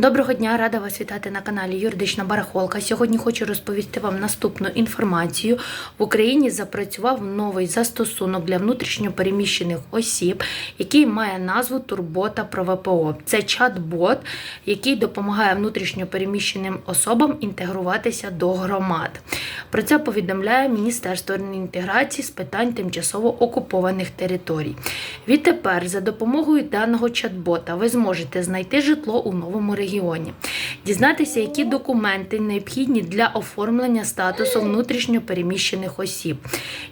Доброго дня, рада вас вітати на каналі Юридична Барахолка. Сьогодні хочу розповісти вам наступну інформацію. В Україні запрацював новий застосунок для внутрішньопереміщених осіб, який має назву Турбота про ВПО. Це чат-бот, який допомагає внутрішньопереміщеним особам інтегруватися до громад. Про це повідомляє Міністерство інтеграції з питань тимчасово окупованих територій. Відтепер за допомогою даного чат-бота ви зможете знайти житло у новому регіоні, дізнатися, які документи необхідні для оформлення статусу внутрішньопереміщених осіб,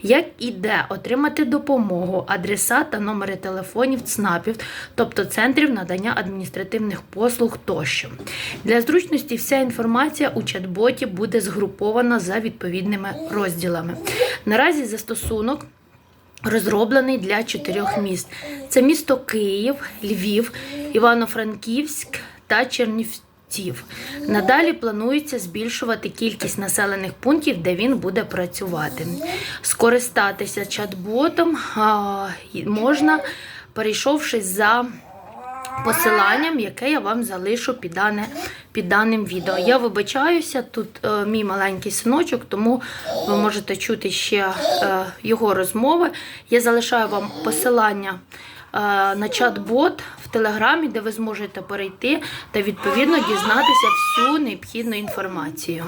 як і де отримати допомогу, адреса та номери телефонів ЦНАПів, тобто центрів надання адміністративних послуг тощо. Для зручності вся інформація у чат-боті буде згрупована за відповідними розділами. Наразі застосунок розроблений для чотирьох міст: це місто Київ, Львів, Івано-Франківськ та Чернівців. Надалі планується збільшувати кількість населених пунктів, де він буде працювати. Скористатися чат-ботом можна, перейшовши за посиланням, яке я вам залишу під, дане, під даним відео. Я вибачаюся, тут е, мій маленький синочок, тому ви можете чути ще е, його розмови. Я залишаю вам посилання на чат-бот в телеграмі, де ви зможете перейти та відповідно дізнатися всю необхідну інформацію.